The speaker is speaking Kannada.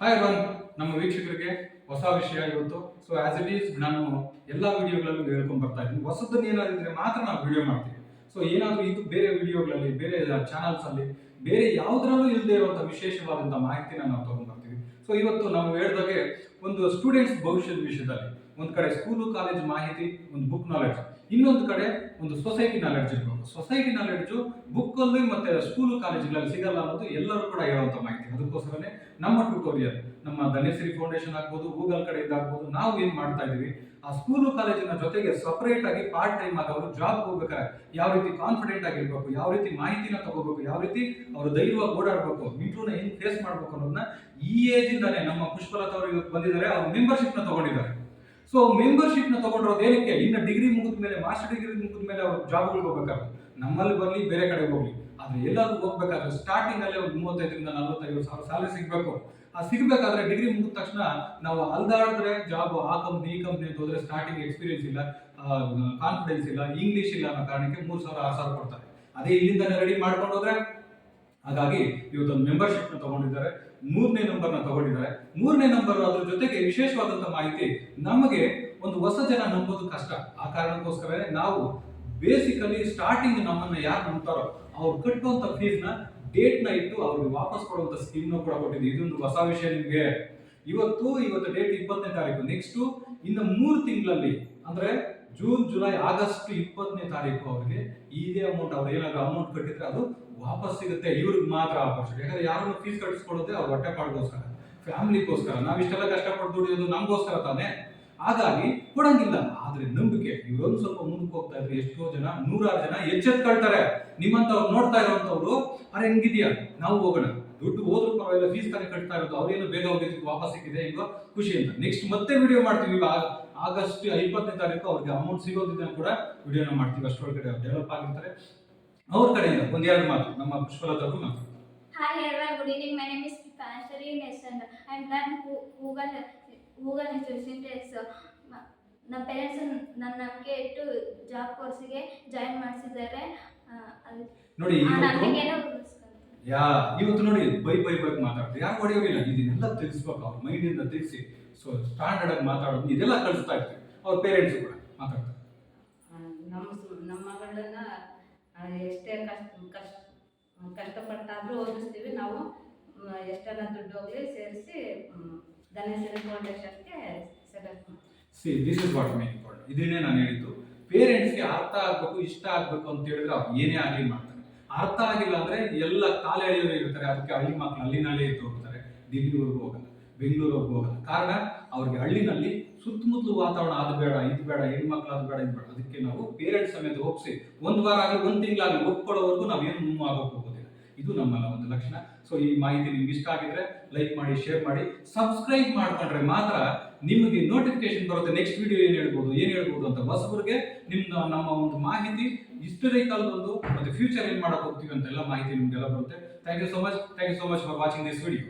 ಹಾಯ್ ರನ್ ನಮ್ಮ ವೀಕ್ಷಕರಿಗೆ ಹೊಸ ವಿಷಯ ಇವತ್ತು. ಸೊ ಆಸ್ ಇಟ್ ಈಸ್ ನಾನು ಎಲ್ಲ ವಿಡಿಯೋಗಳಲ್ಲೂ ಹೇಳ್ಕೊಂಡು ಬರ್ತಾ ಇದ್ದೀನಿ. ಹೊಸದನ್ನ ಏನಾದಿದ್ರೆ ಮಾತ್ರ ನಾವು ವಿಡಿಯೋ ಮಾಡ್ತೀವಿ. ಸೊ ಏನಾದರೂ ಇದು ಬೇರೆ ವಿಡಿಯೋಗಳಲ್ಲಿ, ಬೇರೆ ಚಾನಲ್ಸ್ ಅಲ್ಲಿ, ಬೇರೆ ಯಾವುದರಲ್ಲೂ ಇಲ್ಲದೆ ಇರುವಂಥ ವಿಶೇಷವಾದಂಥ ಮಾಹಿತಿನ ನಾವು ತಗೊಂಡ್ ಬರ್ತೀವಿ. ಸೊ ಇವತ್ತು ನಾವು ಹೇಳಿದಾಗೆ ಒಂದು ಸ್ಟೂಡೆಂಟ್ಸ್ ಭವಿಷ್ಯದ ವಿಷಯದಲ್ಲಿ. ಒಂದು ಕಡೆ ಸ್ಕೂಲು ಕಾಲೇಜ್ ಮಾಹಿತಿ, ಒಂದು ಬುಕ್ ನಾಲೆಡ್ಜ್ ಇನ್ನೊಂದು ಕಡೆ ಒಂದು ಸೊಸೈಟಿ ನಾಲೆಡ್ಜ್ ಇರಬೇಕು. ಸೊಸೈಟಿ ನಾಲೆಡ್ಜು ಬುಕ್ಕಲ್ಲಿ ಮತ್ತೆ ಸ್ಕೂಲು ಕಾಲೇಜ್ಗಳಲ್ಲಿ ಸಿಗಲ್ಲ ಅನ್ನೋದು ಎಲ್ಲರೂ ಕೂಡ ಹೇಳುವಂಥ ಮಾಹಿತಿ. ಅದಕ್ಕೋಸ್ಕರನೇ ನಮ್ಮ ಟ್ಯೂಟೋರಿಯಲ್ ನಮ್ಮ ಧನ್ಯಶ್ರೀ ಫೌಂಡೇಶನ್ ಆಗ್ಬೋದು ಗೂಗಲ್ ಕಡೆಯಿಂದ ಆಗ್ಬೋದು, ನಾವು ಏನು ಮಾಡ್ತಾ ಇದೀವಿ? ಆ ಸ್ಕೂಲು ಕಾಲೇಜಿನ ಜೊತೆಗೆ ಸಪರೇಟ್ ಆಗಿ ಪಾರ್ಟ್ ಟೈಮ್ ಆಗಿ ಅವರು ಜಾಬ್ ಹೋಗ್ಬೇಕಾದ್ರೆ ಯಾವ ರೀತಿ ಕಾನ್ಫಿಡೆಂಟ್ ಆಗಿರ್ಬೇಕು, ಯಾವ ರೀತಿ ಮಾಹಿತಿನ ತಗೋಬೇಕು, ಯಾವ ರೀತಿ ಅವರು ಧೈರ್ಯವಾಗಿ ಓಡಾಡಬೇಕು ಇಂಟ್ರೂನ ಹೆಂಗ್ ಫೇಸ್ ಮಾಡ್ಬೇಕು ಅನ್ನೋದನ್ನ ಈ ಏಜ್ ಇಂದಾನೆ ನಮ್ಮ ಪುಷ್ಪಲತಾ ಅವರು ಇವತ್ತು ಬಂದಿದ್ದಾರೆ ಅವ್ರು ಮೆಂಬರ್ಶಿಪ್ನ ತಗೊಂಡಿದ್ದಾರೆ. ಸೊ ಮೆಂಬರ್ಶಿಪ್ನ ತಗೊಂಡಿರೋದು ಏನಕ್ಕೆ? ಇನ್ನು ಡಿಗ್ರಿ ಮುಗಿದ ಮೇಲೆ ಮಾಸ್ಟರ್ ಡಿಗ್ರಿ ಮುಗಿದ ಮೇಲೆ ಅವ್ರು ಜಾಬ್ಗಳಿಗೆ ಹೋಗ್ಬೇಕಾದ್ರೆ ನಮ್ಮಲ್ಲಿ ಬರಲಿ, ಬೇರೆ ಕಡೆ ಹೋಗ್ಲಿ. ಆದ್ರೆ ಎಲ್ಲಾದ್ರೂ ಹೋಗ್ಬೇಕಾದ್ರೆ ಸ್ಟಾರ್ಟಿಂಗ್ ಅಲ್ಲೇ ಒಂದು ಮೂವತ್ತೈದರಿಂದ ನಲವತ್ತೈದು ಸಾವಿರ ಸ್ಯಾಲರಿ ಸಿಗಬೇಕು. ಆ ಸಿಗಬೇಕಾದ್ರೆ ಡಿಗ್ರಿ ಮುಗಿದ ತಕ್ಷಣ ನಾವು ಅಲ್ದಾಡಿದ್ರೆ ಜಾಬ್ ಆ ಕಂಪ್ನಿ ಈ ಕಂಪ್ನಿ ಅಂತ ಹೋದ್ರೆ ಸ್ಟಾರ್ಟಿಂಗ್ ಎಕ್ಸ್ಪೀರಿಯನ್ಸ್ ಇಲ್ಲ ಕಾನ್ಫಿಡೆನ್ಸ್ ಇಲ್ಲ ಇಂಗ್ಲಿಷ್ ಇಲ್ಲ ಅನ್ನೋ ಕಾರಣಕ್ಕೆ ಮೂರು ಸಾವಿರ, ಆರು ಸಾವಿರ ಕೊಡ್ತಾರೆ. ಅದೇ ಇಲ್ಲಿಂದಾನೆ ರೆಡಿ ಮಾಡ್ಕೊಂಡು ಹೋದ್ರೆ, ಹಾಗಾಗಿ ಇವತ್ತೊಂದು ಮೆಂಬರ್ಶಿಪ್ನ ತಗೊಂಡಿದ್ದಾರೆ. ಮೂರನೇ ನಂಬರ್ನ ತಗೊಂಡಿದ್ದಾರೆ. ಮೂರನೇ ನಂಬರ್ ಅದ್ರ ಜೊತೆಗೆ ವಿಶೇಷವಾದಂತ ಮಾಹಿತಿ, ನಮಗೆ ಒಂದು ಹೊಸ ಜನ ನಂಬೋದು ಕಷ್ಟ. ಆ ಕಾರಣಕ್ಕೋಸ್ಕರ ನಾವು ಬೇಸಿಕಲಿ ಸ್ಟಾರ್ಟಿಂಗ್ ನಮ್ಮನ್ನ ಯಾರು ನಂಬ್ತಾರೋ ಅವ್ರು ಕಟ್ಟುವಂತ ಫೀಸ್ನ ಡೇಟ್ನ ಇಟ್ಟು ಅವ್ರಿಗೆ ವಾಪಸ್ ಕೊಡುವಂತ ಸ್ಕೀಮ್ ಕೂಡ ಕೊಟ್ಟಿದ್ದೀವಿ. ಇದೊಂದು ಹೊಸ ವಿಷಯ ನಿಮಗೆ. ಇವತ್ತು ಇವತ್ತು ಡೇಟ್ ಇಪ್ಪತ್ತನೇ ತಾರೀಕು. ನೆಕ್ಸ್ಟ್ ಇನ್ನು ಮೂರು ತಿಂಗಳಲ್ಲಿ, ಅಂದ್ರೆ ಜೂನ್ ಜುಲೈ ಆಗಸ್ಟ್ ಇಪ್ಪತ್ತನೇ ತಾರೀಕು ಅವರಿಗೆ ಇದೇ ಅಮೌಂಟ್ ಅವ್ರು ಏನಾದ್ರು ಅಮೌಂಟ್ ಕಟ್ಟಿದ್ರೆ ಅದು ವಾಪಸ್ ಸಿಗುತ್ತೆ. ಇವ್ರಿಗೆ ಮಾತ್ರ ಆಪರ್ಚುನಿಟಿ ಯಾಕಂದ್ರೆ ಯಾರನ್ನು ಫೀಸ್ ಕಟ್ಟಿಸ್ಕೊಳ್ಳೋದೇ ಅವ್ರ ಹೊಟ್ಟೆ ಪಾಡ್ಗೋಸ್ಕರ. ಫ್ಯಾಮಿಲಿಗೋಸ್ಕರ ನಾವಿಷ್ಟೆಲ್ಲ ಕಷ್ಟಪಟ್ಟು ದುಡಿಯೋದು ನಮಗೋಸ್ಕರ ತಾನೇ. ಹಾಗಾಗಿ ಕೊಡಂಗಿಲ್ಲ. ಆದ್ರೆ ನಂಬಿಕೆ ಇವರೊಂದು ಸ್ವಲ್ಪ ಮುಂದಕ್ಕೆ ಹೋಗ್ತಾ ಇದ್ರೆ. ಎಷ್ಟೋ ಜನ ನೂರಾರು ಜನ ಎಚ್ಚೆತ್ಕೊಳ್ತಾರೆ. ನಿಮ್ಮಂತವ್ರು ನೋಡ್ತಾ ಇರೋಂಥವ್ರು ಅರೆ ಹೆಂಗಿದ್ಯಾ? ನಾವು ಹೋಗೋಣ. ದುಡ್ಡು ಹೋದ್ರು ಪರವಾಗಿಲ್ಲ ಫೀಸ್ ತಾನೇ ಕಟ್ತಾ ಇರೋದು. ಅವ್ರೇನು ಬೇಗ ಹೋಗಿದ್ದು ವಾಪಸ್ ಸಿಕ್ಕಿದೆ ಈಗ ಖುಷಿಯಿಂದ ನೆಕ್ಸ್ಟ್ ಮತ್ತೆ ವಿಡಿಯೋ ಮಾಡ್ತೀವಿ. ಈಗ ಆಗಸ್ಟ್ ಇಪ್ಪತ್ತನೇ ತಾರೀಕು ಅವ್ರಿಗೆ ಅಮೌಂಟ್ ಸಿಗೋದಿದ್ದ ಕೂಡ ವಿಡಿಯೋನ ಮಾಡ್ತೀವಿ. ಅಷ್ಟೊಳಗಡೆ ಡೆವಲಪ್ ಆಗಿರ್ತಾರೆ. ಅವ್ರ ಕಡೆಯಿಂದ ಒಂದೆರಡು ಮಾತು. ನಮ್ಮ ಪುಷ್ಪಲತಾಗೂ ಮಾತು. Hi everyone, good evening. My name is Panashari Nesand. I am learning Google Google Syntax. ನಮ್ಮ ಪೇರೆಂಟ್ಸ್ ನನ್ನ ನಂಬಿಕೆ ಇಟ್ಟು ಜಾಬ್ ಕೋರ್ಸಿಗೆ ಜಾಯಿನ್ ಮಾಡಿಸಿದ್ದಾರೆ. ನೋಡಿ ಯಾ ಇವತ್ತು ನೋಡಿ ಬೈ ಬೈ ಬೈ ಮಾತಾಡ್ತಾರೆ. ಯಾರು ಹೊಡೆಯೋಗಿಲ್ಲ ಇದನ್ನೆಲ್ಲ ತಿಳಿಸ್ಬೇಕು ಅವ್ರ ಮೈಂಡಿಂದ ತಿಳಿಸಿ. ಸೊ ಸ್ಟ್ಯಾಂಡರ್ಡ್ ಆಗಿ ಮಾತಾಡೋದು. ಇದೆಲ್ಲ ಕಳಿಸ್ತಾ ಇರ್ತೀವಿ. ಅವ್ರ ಪೇರೆಂಟ್ಸ್ ಕೂಡ ಮಾತಾಡ್ತಾರೆ. ನಮ್ಮ ನಮ್ಮ ಮಗಳನ್ನ ಎಷ್ಟೇ ಕಷ್ಟ ಕಷ್ಟ ಕಷ್ಟಪಟ್ಟಾದ್ರೂ ಓದಿಸ್ತೀವಿ. ನಾವು ಎಷ್ಟೆಲ್ಲ ದುಡ್ಡು ಹೋಗ್ಲಿ ಸೇರಿಸಿ see this is what main important ಇದನ್ನೇ ನಾನು ಹೇಳಿದ್ದು. ಪೇರೆಂಟ್ಸ್ಗೆ ಅರ್ಥ ಆಗ್ಬೇಕು, ಇಷ್ಟ ಆಗ್ಬೇಕು ಅಂತ ಹೇಳಿದ್ರೆ ಅವ್ರು ಏನೇ ಆಗಲಿ ಮಾಡ್ತಾರೆ. ಅರ್ಥ ಆಗಿಲ್ಲ ಅಂದ್ರೆ ಎಲ್ಲ ಕಾಲ ಎಳೆಯೋರು ಇರ್ತಾರೆ. ಅದಕ್ಕೆ ಹಳ್ಳಿ ಮಕ್ಕಳು ಹಳ್ಳಿನಲ್ಲೇ ಇದ್ದು ಹೋಗ್ತಾರೆ. ದಿಲ್ಲಿವರೆಗೂ ಹೋಗಲ್ಲ ಬೆಂಗಳೂರಿಗೆ ಹೋಗಲ್ಲ. ಕಾರಣ ಅವ್ರಿಗೆ ಹಳ್ಳಿನಲ್ಲಿ ಸುತ್ತಮುತ್ತಲು ವಾತಾವರಣ ಅದು ಬೇಡ, ಇದು ಬೇಡ, ಹೆಣ್ಮಕ್ಳು ಅದು ಬೇಡ ಇದು ಬೇಡ ಅದಕ್ಕೆ ನಾವು ಪೇರೆಂಟ್ಸ್ ಸಮೇತ ಹೋಗ್ಸಿ ಒಂದು ವಾರ ಆಗಲಿ, ಒಂದು ತಿಂಗಳಾಗಲಿ ಒಪ್ಕೊಳ್ಳೋವರೆಗೂ ನಾವೇನು ಮೂವ್ ಆಗೋಕೆ ಹೋಗೋದಿಲ್ಲ. ಇದು ನಮ್ಮ ಒಂದು ಲಕ್ಷಣ. ಸೊ ಈ ಮಾಹಿತಿ ನಿಮ್ಗೆ ಇಷ್ಟ ಆಗಿದ್ರೆ ಲೈಕ್ ಮಾಡಿ ಶೇರ್ ಮಾಡಿ ಸಬ್ಸ್ಕ್ರೈಬ್ ಮಾಡ್ಕೊಂಡ್ರೆ ಮಾತ್ರ ನಿಮಗೆ ನೋಟಿಫಿಕೇಶನ್ ಬರುತ್ತೆ. ನೆಕ್ಸ್ಟ್ ವಿಡಿಯೋ ಏನು ಹೇಳ್ಬೋದು ಏನು ಹೇಳ್ಬೋದು ಅಂತ ಹೊಸಬರಿಗೆ ನಿಮ್ಮ ನಮ್ಮ ಒಂದು ಮಾಹಿತಿ ಹಿಸ್ಟರಿಕಲ್ ಒಂದು ಮತ್ತೆ ಫ್ಯೂಚರ್ ಏನು ಮಾಡಕ್ ಹೋಗ್ತೀವಿ ಅಂತೆಲ್ಲ ಮಾಹಿತಿ ನಿಮ್ಗೆಲ್ಲ ಬರುತ್ತೆ. Thank you so much thank you so much for watching this video